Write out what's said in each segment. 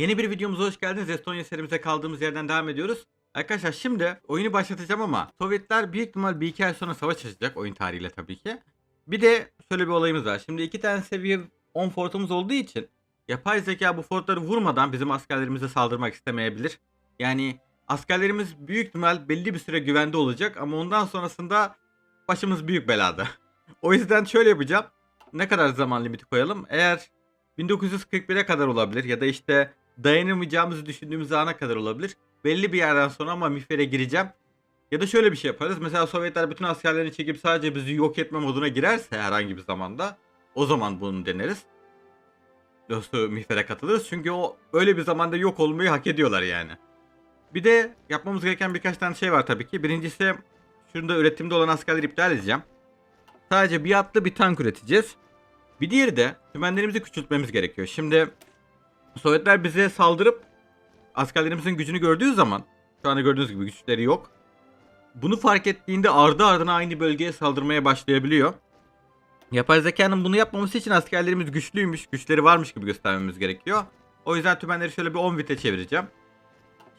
Yeni bir videomuza hoş geldiniz. Estonya serimize kaldığımız yerden devam ediyoruz. Arkadaşlar şimdi oyunu başlatacağım ama Sovyetler büyük ihtimal bir iki ay sonra savaş açacak oyun tarihiyle tabii ki. Bir de şöyle bir olayımız var. Şimdi iki tane seviye 10 fortumuz olduğu için yapay zeka bu fortları vurmadan bizim askerlerimize saldırmak istemeyebilir. Yani askerlerimiz büyük ihtimal belli bir süre güvende olacak ama ondan sonrasında başımız büyük belada. o yüzden şöyle yapacağım. Ne kadar zaman limiti koyalım? Eğer 1941'e kadar olabilir ya da işte dayanamayacağımızı düşündüğümüz ana kadar olabilir. Belli bir yerden sonra ama mifere gireceğim. Ya da şöyle bir şey yaparız. Mesela Sovyetler bütün askerlerini çekip sadece bizi yok etme moduna girerse herhangi bir zamanda o zaman bunu deneriz. Dostu mifere katılırız. Çünkü o öyle bir zamanda yok olmayı hak ediyorlar yani. Bir de yapmamız gereken birkaç tane şey var tabii ki. Birincisi şurada üretimde olan askerleri iptal edeceğim. Sadece bir atlı bir tank üreteceğiz. Bir diğeri de tümenlerimizi küçültmemiz gerekiyor. Şimdi Sovyetler bize saldırıp askerlerimizin gücünü gördüğü zaman şu anda gördüğünüz gibi güçleri yok. Bunu fark ettiğinde ardı ardına aynı bölgeye saldırmaya başlayabiliyor. Yapay zekanın bunu yapmaması için askerlerimiz güçlüymüş, güçleri varmış gibi göstermemiz gerekiyor. O yüzden tümenleri şöyle bir 10 vite çevireceğim.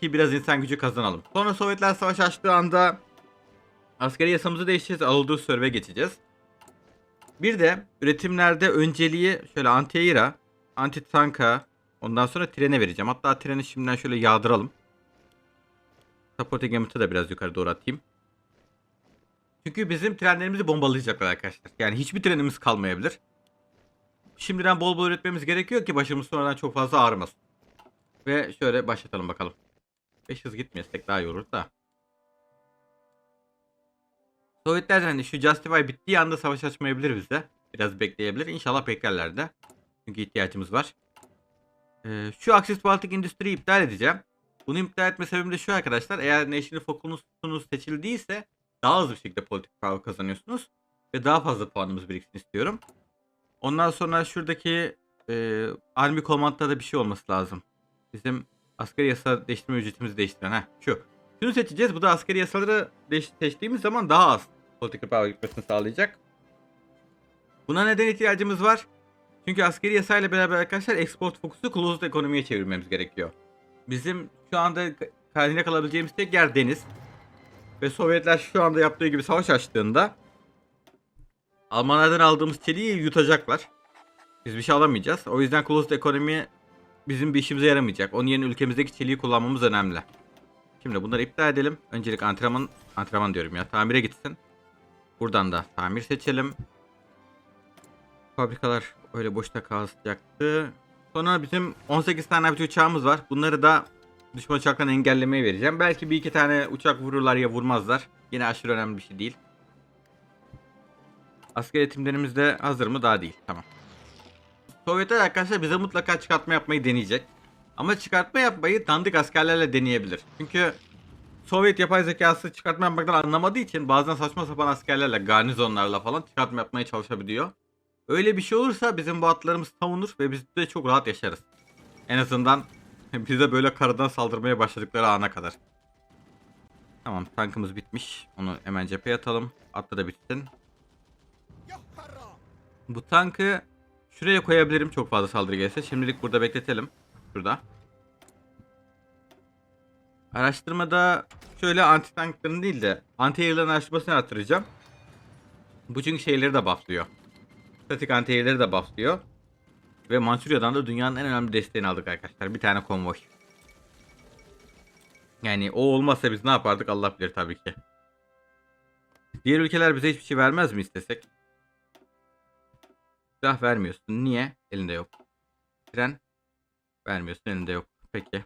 Ki biraz insan gücü kazanalım. Sonra Sovyetler savaş açtığı anda askeri yasamızı değiştireceğiz. Anadolu Sörve geçeceğiz. Bir de üretimlerde önceliği şöyle anti-air'a, anti-tank'a, ondan sonra trene vereceğim. Hatta treni şimdiden şöyle yağdıralım. Supporting unit'ı da biraz yukarı doğru atayım. Çünkü bizim trenlerimizi bombalayacaklar arkadaşlar. Yani hiçbir trenimiz kalmayabilir. Şimdiden bol bol üretmemiz gerekiyor ki başımız sonradan çok fazla ağrımasın. Ve şöyle başlatalım bakalım. 5 hız gitmeyesek daha iyi da. Sovyetler hani şu Justify bittiği anda savaş açmayabilir bize. Biraz bekleyebilir. İnşallah beklerler de. Çünkü ihtiyacımız var. Ee, şu Axis Baltic Industry'yi iptal edeceğim. Bunu iptal etme sebebim de şu arkadaşlar. Eğer National Focus'unuz seçildiyse daha hızlı bir şekilde politik power kazanıyorsunuz. Ve daha fazla puanımız biriksin istiyorum. Ondan sonra şuradaki e, Army Command'da da bir şey olması lazım. Bizim askeri yasa değiştirme ücretimizi değiştiren. Heh, şu. Şunu seçeceğiz. Bu da askeri yasaları seçtiğimiz zaman daha az political power gitmesini sağlayacak. Buna neden ihtiyacımız var? Çünkü askeri yasayla beraber arkadaşlar export fokusu closed ekonomiye çevirmemiz gerekiyor. Bizim şu anda haline kalabileceğimiz tek yer deniz. Ve Sovyetler şu anda yaptığı gibi savaş açtığında Almanlardan aldığımız çeliği yutacaklar. Biz bir şey alamayacağız. O yüzden closed ekonomi bizim bir işimize yaramayacak. Onun yerine ülkemizdeki çeliği kullanmamız önemli. Şimdi bunları iptal edelim. Öncelik antrenman, antrenman diyorum ya tamire gitsin. Buradan da tamir seçelim. Fabrikalar öyle boşta kalacaktı. Sonra bizim 18 tane bir uçağımız var. Bunları da düşman uçaklarını engellemeye vereceğim. Belki bir iki tane uçak vururlar ya vurmazlar. Yine aşırı önemli bir şey değil. Asker eğitimlerimiz de hazır mı? Daha değil. Tamam. Sovyetler arkadaşlar bize mutlaka çıkartma yapmayı deneyecek. Ama çıkartma yapmayı dandik askerlerle deneyebilir. Çünkü Sovyet yapay zekası çıkartma yapmaktan anlamadığı için bazen saçma sapan askerlerle, garnizonlarla falan çıkartma yapmaya çalışabiliyor. Öyle bir şey olursa bizim bu atlarımız savunur ve biz de çok rahat yaşarız. En azından bize böyle karadan saldırmaya başladıkları ana kadar. Tamam tankımız bitmiş. Onu hemen cepheye atalım. Atla da bitsin. Bu tankı şuraya koyabilirim çok fazla saldırı gelirse. Şimdilik burada bekletelim. Şurada. Araştırmada şöyle anti tankların değil de anti air'ların araştırmasını arttıracağım. Bu çünkü şeyleri de bufflıyor. Statik anti de bufflıyor. Ve Mançurya'dan da dünyanın en önemli desteğini aldık arkadaşlar. Bir tane konvoy. Yani o olmazsa biz ne yapardık Allah bilir tabii ki. Diğer ülkeler bize hiçbir şey vermez mi istesek? Silah vermiyorsun. Niye? Elinde yok. Tren vermiyorsun. Elinde yok. Peki.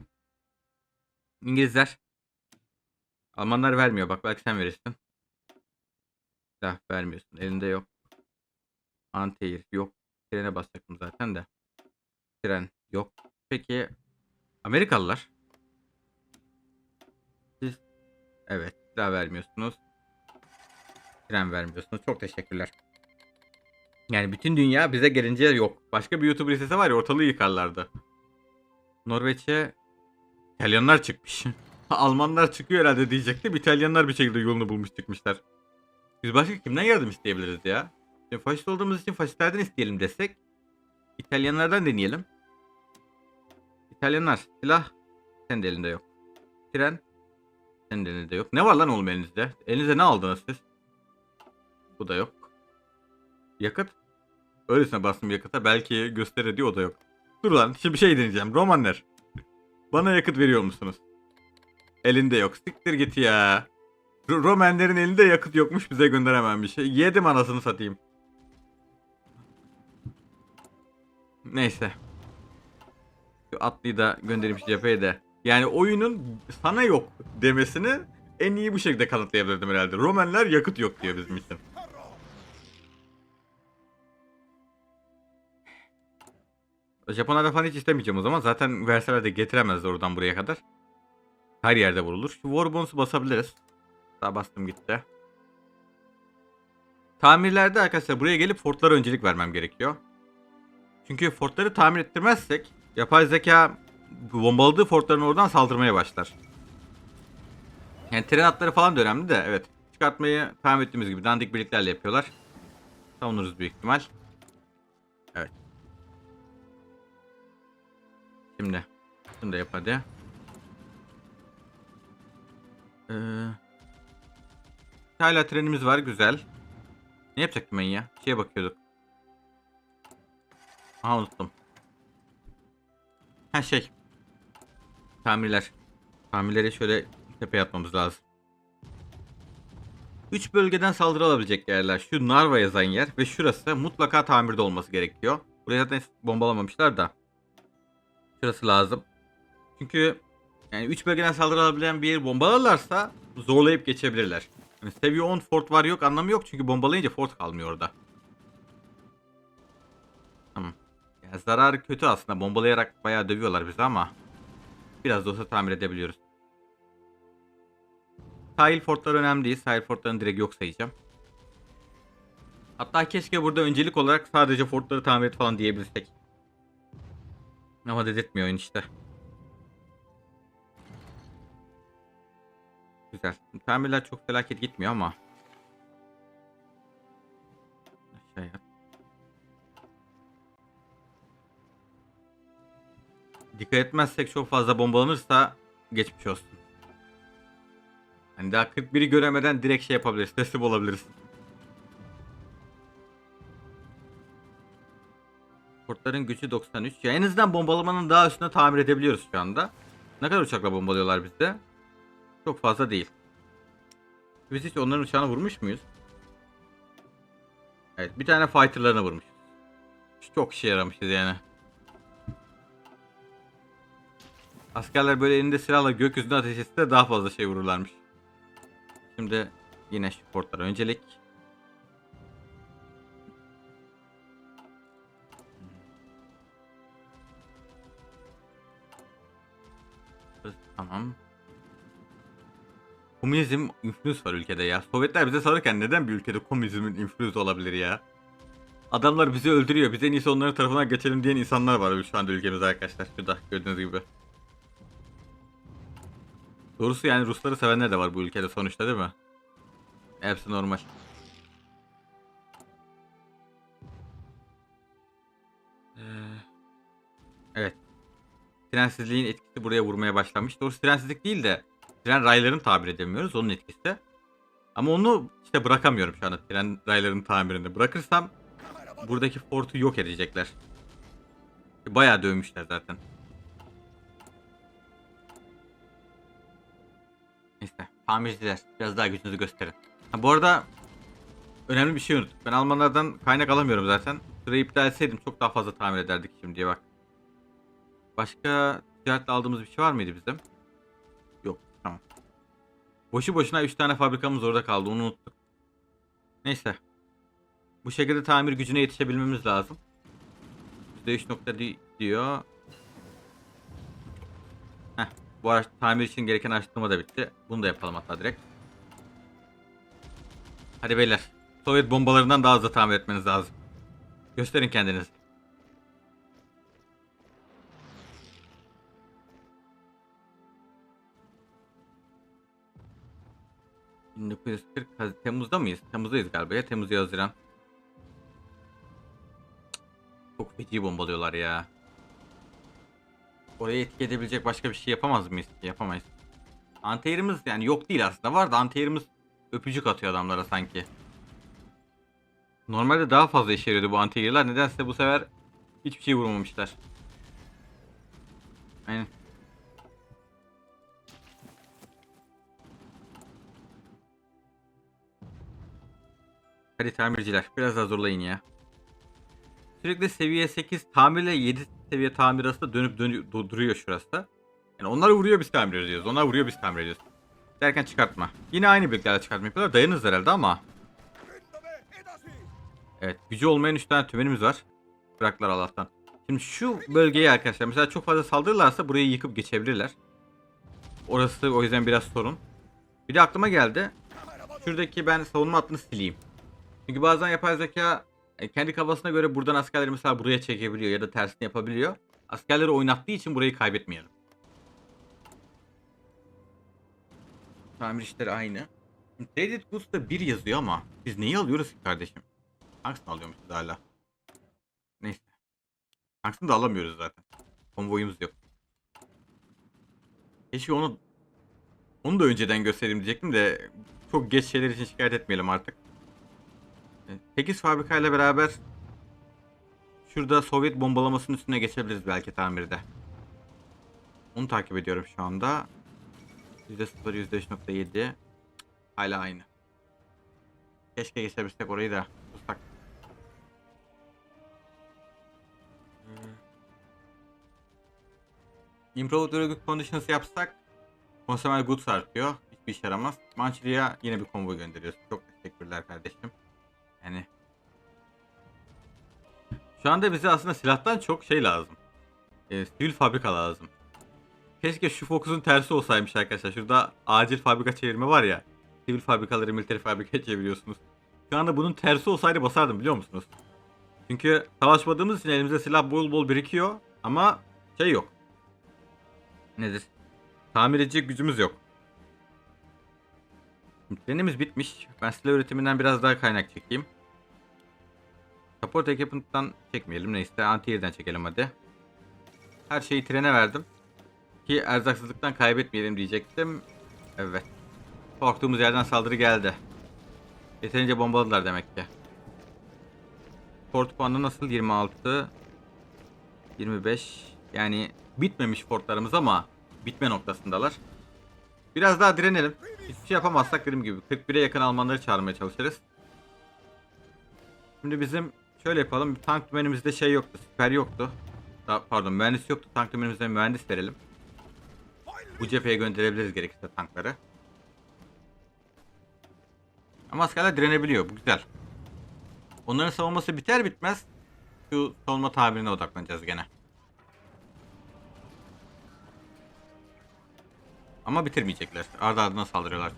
İngilizler. Almanlar vermiyor. Bak belki sen verirsin. Silah vermiyorsun. Elinde yok. Anti yok. Trene basacaktım zaten de. Tren yok. Peki Amerikalılar? Siz evet silah vermiyorsunuz. Tren vermiyorsunuz. Çok teşekkürler. Yani bütün dünya bize gelince yok. Başka bir YouTuber istese var ya ortalığı yıkarlardı. Norveç'e İtalyanlar çıkmış. Almanlar çıkıyor herhalde diyecektim. İtalyanlar bir şekilde yolunu bulmuş çıkmışlar. Biz başka kimden yardım isteyebiliriz ya? Şimdi faşist olduğumuz için faşistlerden isteyelim desek. İtalyanlardan deneyelim. İtalyanlar silah senin de elinde yok. Tren senin de elinde yok. Ne var lan oğlum elinizde? Elinize ne aldınız siz? Bu da yok. Yakıt? Öylesine bastım yakıta belki gösterir diyor o da yok. Dur lan şimdi bir şey deneyeceğim. Romanlar. Bana yakıt veriyor musunuz? Elinde yok. Siktir git ya. R- Romanların elinde yakıt yokmuş bize gönderemem bir şey. Yedim anasını satayım. Neyse. Şu atlıyı da göndereyim şu cepheye de. Yani oyunun sana yok demesini en iyi bu şekilde kanıtlayabilirdim herhalde. Romanlar yakıt yok diyor bizim için. Japonlardan falan hiç istemeyeceğim o zaman. Zaten verseler de getiremezler oradan buraya kadar. Her yerde vurulur. Şu war bonus'u basabiliriz. Daha bastım gitti. Tamirlerde arkadaşlar buraya gelip fortlara öncelik vermem gerekiyor. Çünkü fortları tamir ettirmezsek yapay zeka bombaladığı fortların oradan saldırmaya başlar. Yani tren hatları falan da önemli de evet. Çıkartmayı tahmin ettiğimiz gibi dandik birliklerle yapıyorlar. Savunuruz büyük ihtimal. Evet. Şimdi. Şunu da yap hadi. Ee, hala trenimiz var güzel. Ne yapacaktım ben ya? Şeye bakıyorduk. Aha unuttum. Ha şey. Tamirler. Tamirleri şöyle tepeye atmamız lazım. 3 bölgeden saldırı alabilecek yerler. Şu Narva yazan yer ve şurası mutlaka tamirde olması gerekiyor. Buraya zaten bombalamamışlar da. Şurası lazım. Çünkü yani 3 bölgeden saldırı alabilen bir yeri bombalarlarsa zorlayıp geçebilirler. Yani seviye 10 fort var yok anlamı yok çünkü bombalayınca fort kalmıyor orada. Tamam. Zarar kötü aslında bombalayarak bayağı dövüyorlar bizi ama biraz da olsa tamir edebiliyoruz. Sahil fortlar önemli değil. Sahil fortlarını direkt yok sayacağım. Hatta keşke burada öncelik olarak sadece fortları tamir et falan diyebilsek. Ama dedirtmiyor oyun işte. Güzel. Tamirler çok felaket gitmiyor ama. Aşağıya. Dikkat etmezsek çok fazla bombalanırsa geçmiş olsun. Hani daha 41'i göremeden direkt şey yapabiliriz. Teslim olabiliriz. Kurtların gücü 93. Ya en azından bombalamanın daha üstüne tamir edebiliyoruz şu anda. Ne kadar uçakla bombalıyorlar bizde? Çok fazla değil. Biz hiç onların uçağına vurmuş muyuz? Evet bir tane fighterlarına vurmuşuz. Çok işe yaramışız yani. Askerler böyle elinde silahla gökyüzüne ateş etse de daha fazla şey vururlarmış. Şimdi yine şu portlara öncelik. Tamam. Komünizm inflüs var ülkede ya. Sovyetler bize salırken neden bir ülkede komünizmin inflüs olabilir ya? Adamlar bizi öldürüyor. Biz en iyisi onların tarafına geçelim diyen insanlar var şu anda ülkemizde arkadaşlar. Şurada gördüğünüz gibi. Doğrusu yani Rusları sevenler de var bu ülkede sonuçta değil mi? Hepsi normal. Ee, evet. Trensizliğin etkisi buraya vurmaya başlamış. Doğrusu trensizlik değil de tren raylarını tabir edemiyoruz. Onun etkisi. Ama onu işte bırakamıyorum şu anda tren raylarının tamirini. Bırakırsam buradaki fortu yok edecekler. Bayağı dövmüşler zaten. Tamirciler. Biraz daha gücünüzü gösterin. Ha, bu arada önemli bir şey unuttuk. Ben Almanlardan kaynak alamıyorum zaten. Sırayı iptal etseydim çok daha fazla tamir ederdik şimdiye bak. Başka ticaretle aldığımız bir şey var mıydı bizim? Yok. Tamam. Boşu boşuna 3 tane fabrikamız orada kaldı. Onu unuttuk. Neyse. Bu şekilde tamir gücüne yetişebilmemiz lazım. %3 nokta di- diyor. Bu araç tamir için gereken araştırma da bitti. Bunu da yapalım hatta direkt. Hadi beyler. Sovyet bombalarından daha hızlı tamir etmeniz lazım. Gösterin kendinizi. ...1940 Haz- Temmuz'da mıyız? Temmuz'dayız galiba ya. Temmuz ya Haziran. Çok feci bombalıyorlar ya. Oraya etki edebilecek başka bir şey yapamaz mıyız? Yapamayız. Antiyerimiz yani yok değil aslında var da antiyerimiz öpücük atıyor adamlara sanki. Normalde daha fazla işe yarıyordu bu antiyerler. Nedense bu sefer hiçbir şey vurmamışlar. Aynen. Hadi tamirciler biraz daha zorlayın ya. Sürekli seviye 8 tamirle 7 seviye tamir arasında dönüp dönüp du- duruyor şurası. Yani onlar vuruyor biz tamir ediyoruz. Onlar vuruyor biz tamir ediyoruz. Derken çıkartma. Yine aynı birliklerle çıkartma yapıyorlar. Dayanırız herhalde ama. Evet gücü olmayan 3 tane tümenimiz var. Bıraklar Allah'tan. Şimdi şu bölgeyi arkadaşlar mesela çok fazla saldırırlarsa burayı yıkıp geçebilirler. Orası o yüzden biraz sorun. Bir de aklıma geldi. Şuradaki ben savunma hattını sileyim. Çünkü bazen yapay zeka e, kendi kafasına göre buradan askerleri mesela buraya çekebiliyor ya da tersini yapabiliyor. Askerleri oynattığı için burayı kaybetmeyelim. Tamir işleri aynı. Traded Goods'ta 1 yazıyor ama biz neyi alıyoruz ki kardeşim? Hangisini alıyormuşuz hala? Neyse. Hangisini de alamıyoruz zaten. Konvoyumuz yok. Keşke onu onu da önceden göstereyim diyecektim de çok geç şeyler için şikayet etmeyelim artık. 8 fabrikayla beraber şurada Sovyet bombalamasının üstüne geçebiliriz belki tamirde. Onu takip ediyorum şu anda. %0 %3.7 hala aynı. Keşke geçebilsek orayı da tutsak. Improved Very Good Conditions yapsak Consumer Goods artıyor. Hiçbir işe yaramaz. Mançli'ye yine bir konvoy gönderiyoruz. Çok teşekkürler kardeşim. Yani şu anda bize aslında silahtan çok şey lazım. Ee, sivil fabrika lazım. Keşke şu Focus'un tersi olsaymış arkadaşlar. Şurada acil fabrika çevirme var ya. Sivil fabrikaları military fabrika çeviriyorsunuz. Şu anda bunun tersi olsaydı basardım biliyor musunuz? Çünkü savaşmadığımız için elimizde silah bol bol birikiyor ama şey yok. Nedir? Tamir edecek gücümüz yok. Trenimiz bitmiş. Ben silah üretiminden biraz daha kaynak çekeyim. Support equipment'tan çekmeyelim. Neyse anti çekelim hadi. Her şeyi trene verdim. Ki erzaksızlıktan kaybetmeyelim diyecektim. Evet. Korktuğumuz yerden saldırı geldi. Yeterince bombaladılar demek ki. Fort puanı nasıl? 26 25 yani bitmemiş fortlarımız ama bitme noktasındalar. Biraz daha direnelim. Hiçbir şey yapamazsak dediğim gibi 41'e yakın Almanları çağırmaya çalışırız. Şimdi bizim şöyle yapalım. Tank dümenimizde şey yoktu. Siper yoktu. Daha, pardon mühendis yoktu. Tank dümenimizde mühendis verelim. Bu cepheye gönderebiliriz gerekirse tankları. Ama askerler direnebiliyor. Bu güzel. Onların savunması biter bitmez şu savunma tabirine odaklanacağız gene. Ama bitirmeyecekler. Ardı ardına saldırıyorlar.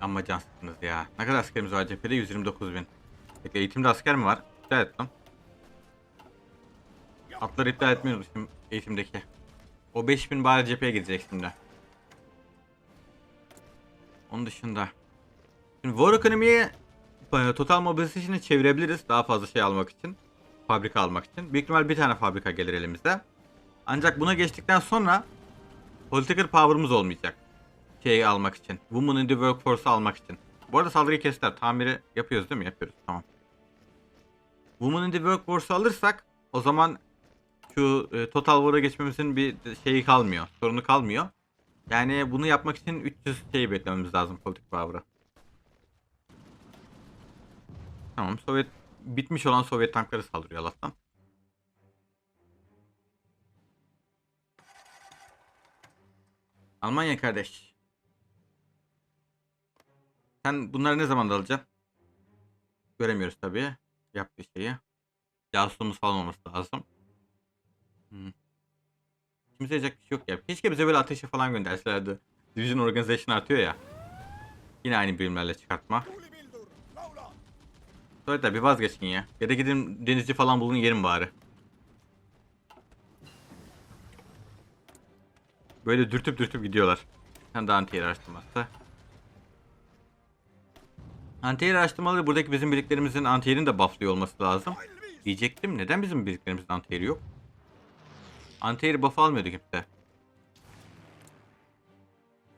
Amma cansınız ya. Ne kadar askerimiz var cephede? 129 bin. Peki eğitimde asker mi var? İptal et lan. Atları iptal etmiyoruz şimdi eğitimdeki. O 5000 bari cepheye gidecek şimdi. Onun dışında. Şimdi War Economy'yi e, Total Mobilization'ı çevirebiliriz daha fazla şey almak için. Fabrika almak için. Büyük ihtimal bir tane fabrika gelir elimize. Ancak buna geçtikten sonra Political Power'ımız olmayacak. Şeyi almak için. Women in the Workforce'u almak için. Bu arada saldırıyı kestiler. Tamiri yapıyoruz değil mi? Yapıyoruz. Tamam. Women in the Workforce'u alırsak o zaman şu e, Total War'a geçmemizin bir şeyi kalmıyor. Sorunu kalmıyor. Yani bunu yapmak için 300 şey beklememiz lazım politik power'ı. Tamam Sovyet bitmiş olan Sovyet tankları saldırıyor Allah'tan. Almanya kardeş. Sen bunları ne zaman alacaksın? Göremiyoruz tabii. Yaptığı şeyi. Casusumuz falan olması lazım. Hmm. Kimse yapacak bir şey yok ya. Keşke bize böyle ateşe falan gönderselerdi. Division Organization artıyor ya. Yine aynı birimlerle çıkartma. Sonra da bir vazgeçin ya. Ya da gidin denizci falan bulun yerin bari. Böyle dürtüp dürtüp gidiyorlar. Sen de anti araştırması. Anti araştırmaları buradaki bizim birliklerimizin anti de bufflıyor olması lazım. Diyecektim neden bizim birliklerimizin anti yok? Anti buff almıyordu kimse.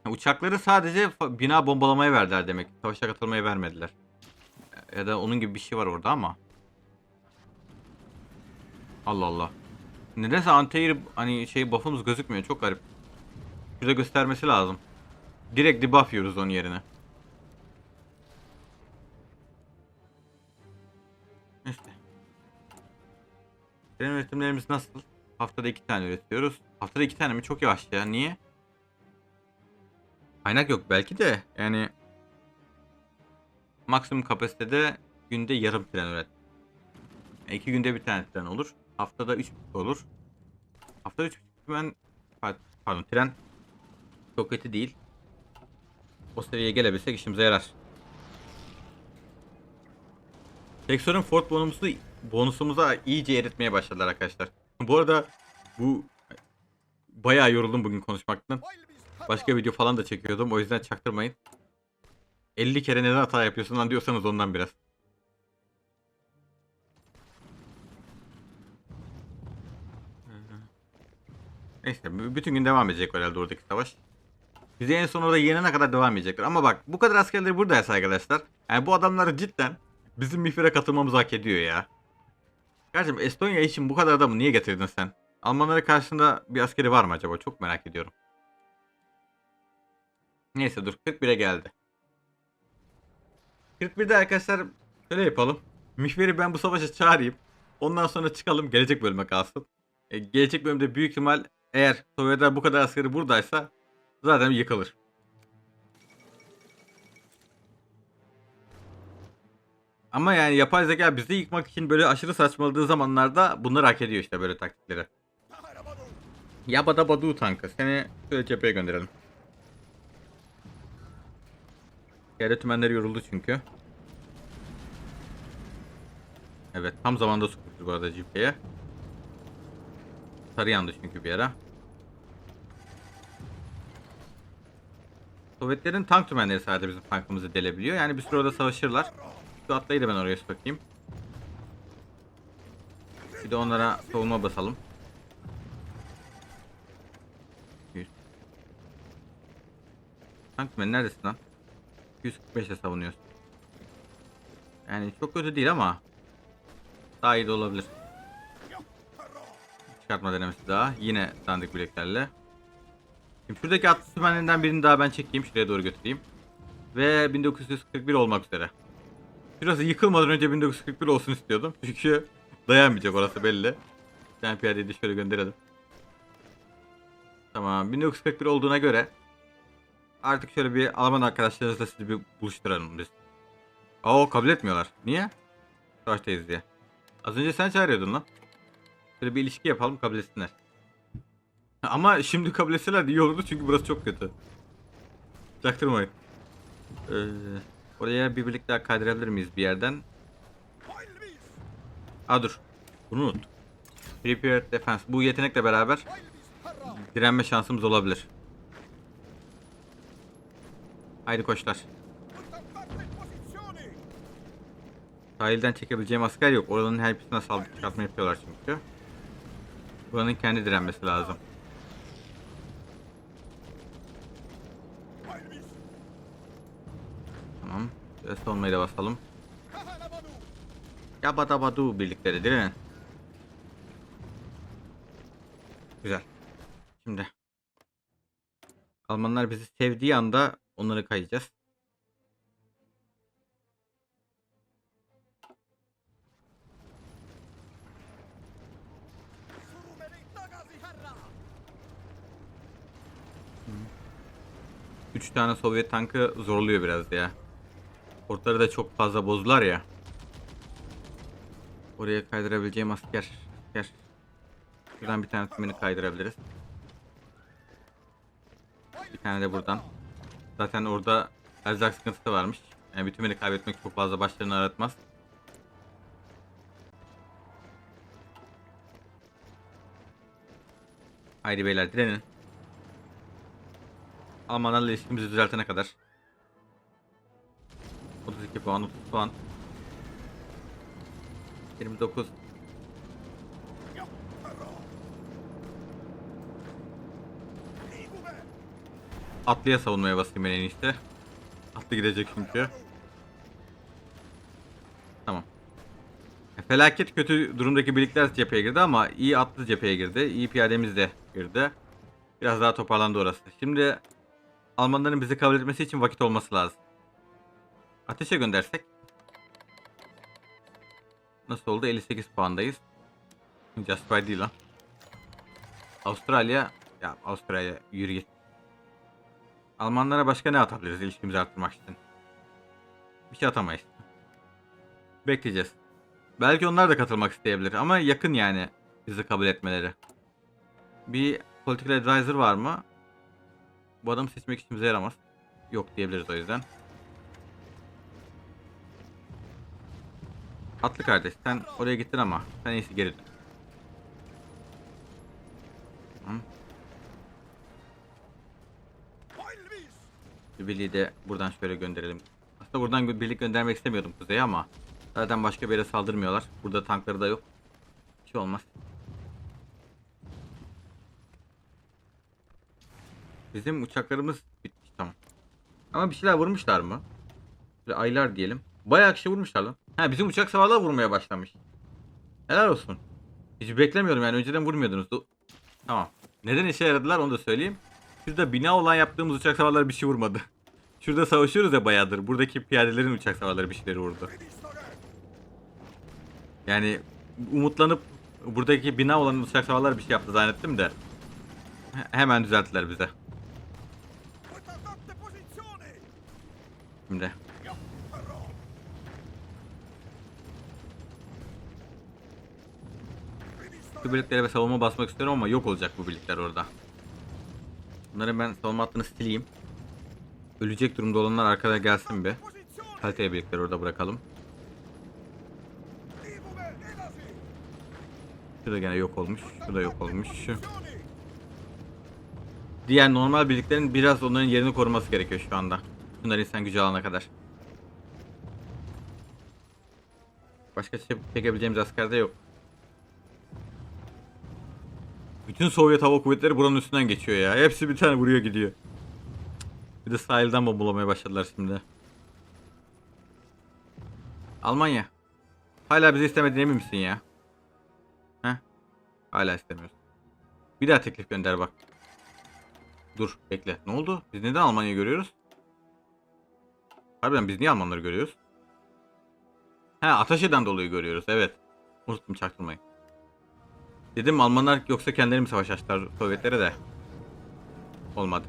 Uçakları sadece bina bombalamaya verdiler demek. Savaşa katılmaya vermediler. Ya da onun gibi bir şey var orada ama. Allah Allah. Nedense anti hani şey buff'ımız gözükmüyor. Çok garip. Bize göstermesi lazım. Direkt debuff yiyoruz onun yerine. Tren üretimlerimiz nasıl? Haftada iki tane üretiyoruz. Haftada iki tane mi? Çok yavaş ya. Niye? Kaynak yok belki de. Yani maksimum kapasitede günde yarım tren üret. Yani iki günde bir tane tren olur. Haftada üç olur. Haftada üç ben pardon tren çok kötü değil. O seviyeye gelebilsek işimize yarar. Texor'un Ford bonusu bonusumuza iyice eritmeye başladılar arkadaşlar. Bu arada bu bayağı yoruldum bugün konuşmaktan. Başka video falan da çekiyordum. O yüzden çaktırmayın. 50 kere neden hata yapıyorsun lan diyorsanız ondan biraz. Neyse bütün gün devam edecek herhalde oradaki savaş. Bizi en son orada yenene kadar devam edecekler. Ama bak bu kadar askerleri buradaysa arkadaşlar. Yani bu adamları cidden bizim MİFİR'e katılmamızı hak ediyor ya. Kardeşim Estonya için bu kadar adamı niye getirdin sen? Almanlara karşısında bir askeri var mı acaba? Çok merak ediyorum. Neyse dur 41'e geldi. 41'de arkadaşlar şöyle yapalım. Mihver'i ben bu savaşa çağırayım. Ondan sonra çıkalım gelecek bölüme kalsın. E, gelecek bölümde büyük ihtimal eğer Sovyetler bu kadar askeri buradaysa zaten yıkılır. Ama yani yapay zeka bizi yıkmak için böyle aşırı saçmaladığı zamanlarda bunları hak ediyor işte böyle taktikleri. Yabada Badu tankı. Seni şöyle cepheye gönderelim. Yerde tümenleri yoruldu çünkü. Evet tam zamanda sokmuşuz bu arada cepheye. Sarı yandı çünkü bir ara. Sovyetlerin tank tümenleri sadece bizim tankımızı delebiliyor. Yani bir süre orada savaşırlar. Şu atlayı da ben oraya sokayım. Bir de onlara savunma basalım. 100. Tank tümeni neredesin lan? 145'e savunuyorsun. Yani çok kötü değil ama daha iyi de olabilir. Çıkartma denemesi daha. Yine dandik bileklerle. Şimdi şuradaki atlı tümenlerinden birini daha ben çekeyim. Şuraya doğru götüreyim. Ve 1941 olmak üzere. Şurası yıkılmadan önce 1941 olsun istiyordum. Çünkü dayanmayacak orası belli. Ben piyadeyi de şöyle gönderelim. Tamam 1941 olduğuna göre artık şöyle bir Alman arkadaşlarımızla sizi bir buluşturalım biz. Aa kabul etmiyorlar. Niye? Savaştayız diye. Az önce sen çağırıyordun lan. Şöyle bir ilişki yapalım kabul etsinler. Ama şimdi kabul etseler iyi olurdu çünkü burası çok kötü. Çaktırmayın. Ee, oraya bir birlik daha kaydırabilir miyiz bir yerden? Aa dur. Bunu unut. Prepare Defense. Bu yetenekle beraber direnme şansımız olabilir. Haydi koçlar. Sahilden çekebileceğim asker yok. Oranın her birisine saldırı çıkartma yapıyorlar çünkü. Buranın kendi direnmesi lazım. Olmayı da basalım. Yabadabadu birlikleri direnin. Güzel. Şimdi. Almanlar bizi sevdiği anda onları kayacağız. Üç tane Sovyet tankı zorluyor biraz ya. Portları da çok fazla bozdular ya. Oraya kaydırabileceğim asker. Asker. Şuradan bir tane tümünü kaydırabiliriz. Bir tane de buradan. Zaten orada erzak sıkıntısı varmış. Yani bir tümünü kaybetmek çok fazla başlarını aratmaz. Haydi beyler direnin. Almanlarla ilişkimizi düzeltene kadar. 42 puan, 30 puan. 29. Atlıya savunmaya basayım ben enişte. Atlı gidecek çünkü. Tamam. E, felaket kötü durumdaki birlikler cepheye girdi ama iyi atlı cepheye girdi. İyi piyademiz de girdi. Biraz daha toparlandı orası. Şimdi Almanların bizi kabul etmesi için vakit olması lazım. Ateşe göndersek. Nasıl oldu? 58 puandayız. Justify değil lan. Avustralya. Ya Avustralya yürü git. Almanlara başka ne atabiliriz ilişkimizi arttırmak için? Bir şey atamayız. Bekleyeceğiz. Belki onlar da katılmak isteyebilir ama yakın yani bizi kabul etmeleri. Bir political advisor var mı? Bu adamı seçmek için bize yaramaz. Yok diyebiliriz o yüzden. Atlı kardeş sen oraya gittin ama sen iyisi geri dön. Birliği de buradan şöyle gönderelim. Aslında buradan birlik göndermek istemiyordum kuzeye ama zaten başka bir yere saldırmıyorlar. Burada tankları da yok. Bir şey olmaz. Bizim uçaklarımız bitmiş tamam. Ama bir şeyler vurmuşlar mı? Böyle aylar diyelim. Bayağı kişi vurmuşlar lan. Ha bizim uçak savarlar vurmaya başlamış. Helal olsun. Hiç beklemiyordum yani önceden vurmuyordunuz. Du- Tamam. Neden işe yaradılar onu da söyleyeyim. Şurada bina olan yaptığımız uçak savarları bir şey vurmadı. Şurada savaşıyoruz ya bayağıdır. Buradaki piyadelerin uçak savarları bir şeyleri vurdu. Yani umutlanıp buradaki bina olan uçak savarlar bir şey yaptı zannettim de. he- Hemen düzelttiler bize. Şimdi. Şu birliklere ve savunma basmak istiyorum ama yok olacak bu birlikler orada. Bunların ben savunma hattını sileyim. Ölecek durumda olanlar arkada gelsin bir. Kaliteli birlikleri orada bırakalım. Şu da gene yok olmuş. Şu da yok olmuş. Şu. Diğer normal birliklerin biraz onların yerini koruması gerekiyor şu anda. Bunlar insan gücü alana kadar. Başka çe- çekebileceğimiz asker de yok. Bütün Sovyet Hava Kuvvetleri buranın üstünden geçiyor ya. Hepsi bir tane vuruyor gidiyor. Bir de sahilden bombalamaya başladılar şimdi. Almanya. Hala bizi istemediğine emin misin ya? Heh. Hala istemiyorsun. Bir daha teklif gönder bak. Dur bekle. Ne oldu? Biz neden Almanya'yı görüyoruz? Harbiden biz niye Almanları görüyoruz? He Ataşe'den dolayı görüyoruz evet. Unuttum çaktırmayın. Dedim Almanlar yoksa kendileri mi savaş açtılar Sovyetlere de. Olmadı.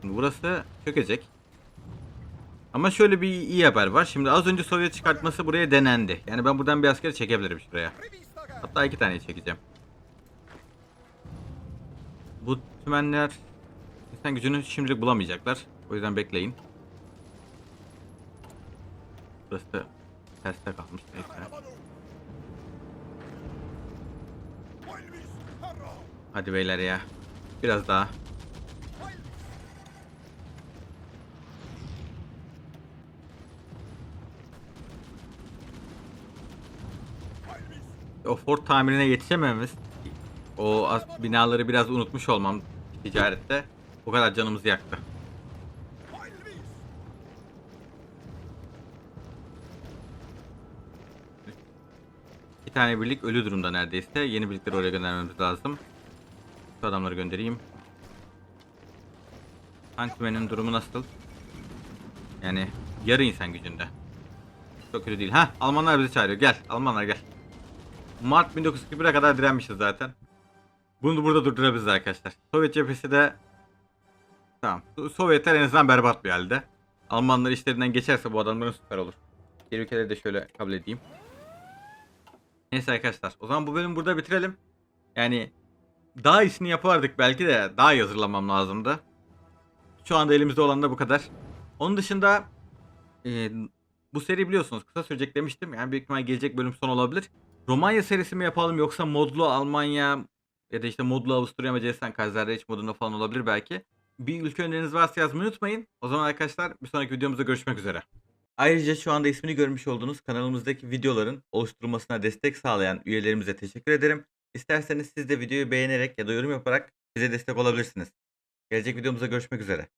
Şimdi burası çökecek. Ama şöyle bir iyi haber var. Şimdi az önce Sovyet çıkartması buraya denendi. Yani ben buradan bir askeri çekebilirim şuraya. Hatta iki tane çekeceğim. Bu tümenler insan gücünü şimdilik bulamayacaklar. O yüzden bekleyin. Burası terste kalmış. Neyse. Hadi beyler ya. Biraz daha. O fort tamirine yetişememiz, o as- binaları biraz unutmuş olmam ticarette o kadar canımızı yaktı. İki tane birlik ölü durumda neredeyse. Yeni birlikleri oraya göndermemiz lazım. Şu adamları göndereyim. Tankmen'in durumu nasıl? Yani yarı insan gücünde. Çok kötü değil. Ha, Almanlar bizi çağırıyor. Gel, Almanlar gel. Mart 1941'e kadar direnmişiz zaten. Bunu da burada durdurabiliriz arkadaşlar. Sovyet cephesi de Tamam. So- Sovyetler en azından berbat bir halde. Almanlar işlerinden geçerse bu adamların süper olur. Diğer ülkeleri de şöyle kabul edeyim. Neyse arkadaşlar. O zaman bu bölümü burada bitirelim. Yani daha iyisini yapardık belki de daha iyi hazırlamam lazımdı. Şu anda elimizde olan da bu kadar. Onun dışında e, bu seri biliyorsunuz kısa sürecek demiştim. Yani büyük ihtimal gelecek bölüm son olabilir. Romanya serisi mi yapalım yoksa modlu Almanya ya da işte modlu Avusturya Macaristan Kaiserreich modunda falan olabilir belki. Bir ülke öneriniz varsa yazmayı unutmayın. O zaman arkadaşlar bir sonraki videomuzda görüşmek üzere. Ayrıca şu anda ismini görmüş olduğunuz kanalımızdaki videoların oluşturulmasına destek sağlayan üyelerimize teşekkür ederim. İsterseniz siz de videoyu beğenerek ya da yorum yaparak bize destek olabilirsiniz. Gelecek videomuzda görüşmek üzere.